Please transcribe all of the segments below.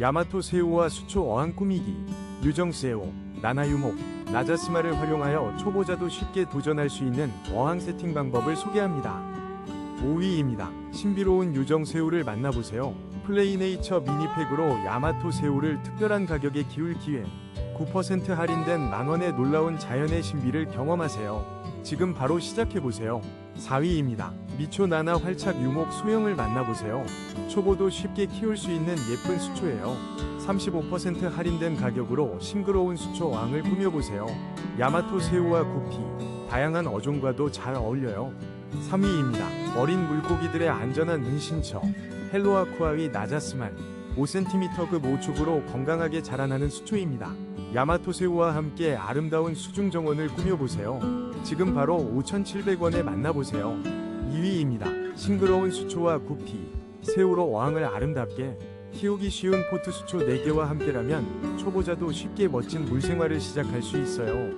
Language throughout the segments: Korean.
야마토 새우와 수초 어항 꾸미기, 유정 새우, 나나 유목, 나자스마를 활용하여 초보자도 쉽게 도전할 수 있는 어항 세팅 방법을 소개합니다. 5위입니다. 신비로운 유정 새우를 만나보세요. 플레이네이처 미니팩으로 야마토 새우를 특별한 가격에 기울 기회. 9% 할인된 만원의 놀라운 자연의 신비를 경험하세요. 지금 바로 시작해보세요. 4위입니다. 미초 나나 활착 유목 소형을 만나보세요. 초보도 쉽게 키울 수 있는 예쁜 수초예요. 35% 할인된 가격으로 싱그러운 수초 왕을 꾸며보세요. 야마토 새우와 구피, 다양한 어종과도 잘 어울려요. 3위입니다. 어린 물고기들의 안전한 은신처, 헬로아쿠아의 나자스말, 5cm급 5축으로 건강하게 자라나는 수초입니다. 야마토 새우와 함께 아름다운 수중 정원을 꾸며보세요. 지금 바로 5,700원에 만나보세요. 2위입니다. 싱그러운 수초와 구피, 새우로 어항을 아름답게 키우기 쉬운 포트 수초 4개와 함께라면 초보자도 쉽게 멋진 물생활을 시작할 수 있어요.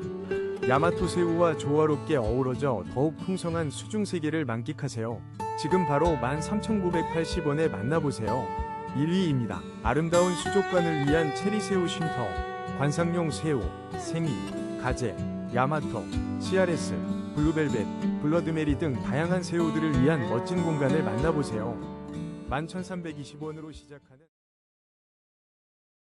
야마토 새우와 조화롭게 어우러져 더욱 풍성한 수중 세계를 만끽하세요. 지금 바로 13,980원에 만나보세요. 1위입니다. 아름다운 수족관을 위한 체리새우 쉼터, 관상용 새우, 생이, 가재, 야마토, CRS, 블루벨벳, 블러드메리 등 다양한 새우들을 위한 멋진 공간을 만나보세요. 11,320원으로 시작하는